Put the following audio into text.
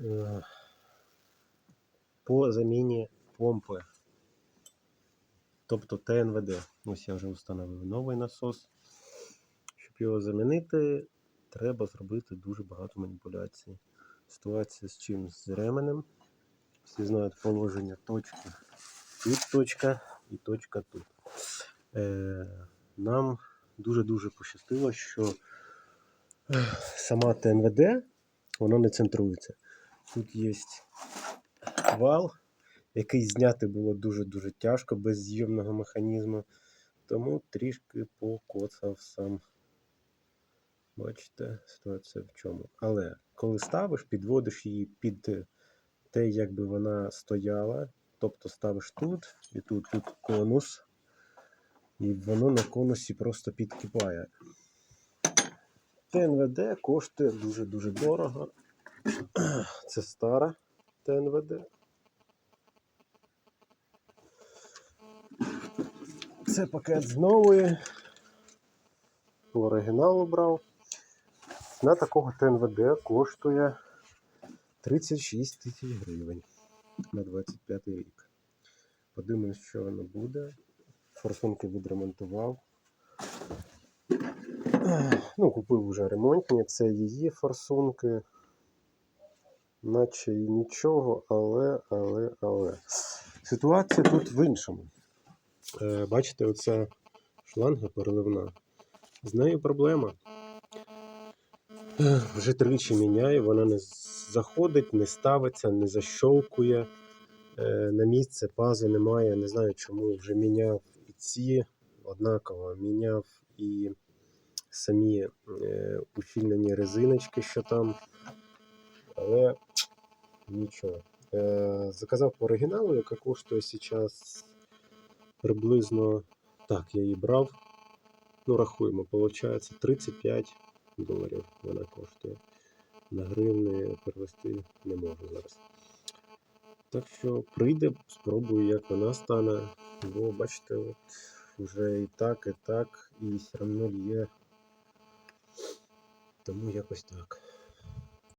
е, по заміні помпи. Тобто ТНВД. Ось я вже встановив новий насос. Щоб його замінити, треба зробити дуже багато маніпуляцій. Ситуація з чим? З ременем. Всі знають положення точки. Тут точка і точка тут. Е, нам дуже-дуже пощастило, що е, сама ТНВД воно не центрується. Тут є вал, який зняти було дуже-дуже тяжко без зйомного механізму. Тому трішки покоцав сам. Бачите, ситуація в чому. Але коли ставиш, підводиш її під те, як би вона стояла. Тобто ставиш тут і тут, тут конус, і воно на конусі просто підкипає. ТНВД коштує дуже-дуже дорого. Це стара ТНВД. Це пакет з нової. Оригіналу брав. На такого ТНВД коштує 36 тисяч гривень на 25 рік. Подивимось, що воно буде. Форсунки відремонтував. Ну, купив вже ремонтні, це її форсунки. Наче і нічого, але, але, але. Ситуація тут в іншому. Е, бачите, оця шланга переливна. З нею проблема. Вже тричі міняю, вона не заходить, не ставиться, не защолкує. Е, На місце пази немає. Не знаю чому. Вже міняв і ці однаково. Міняв і самі е, ущільнені резиночки, що там. Але нічого. Е, Заказав по оригіналу, яка коштує зараз приблизно. Так, я її брав. Ну, рахуємо, виходить 35 доларів вона коштує. На гривни перевести не можу зараз. Так що прийде, спробую, як вона стане. Бо бачите, от вже і так, і так, і все одно є. Тому якось так.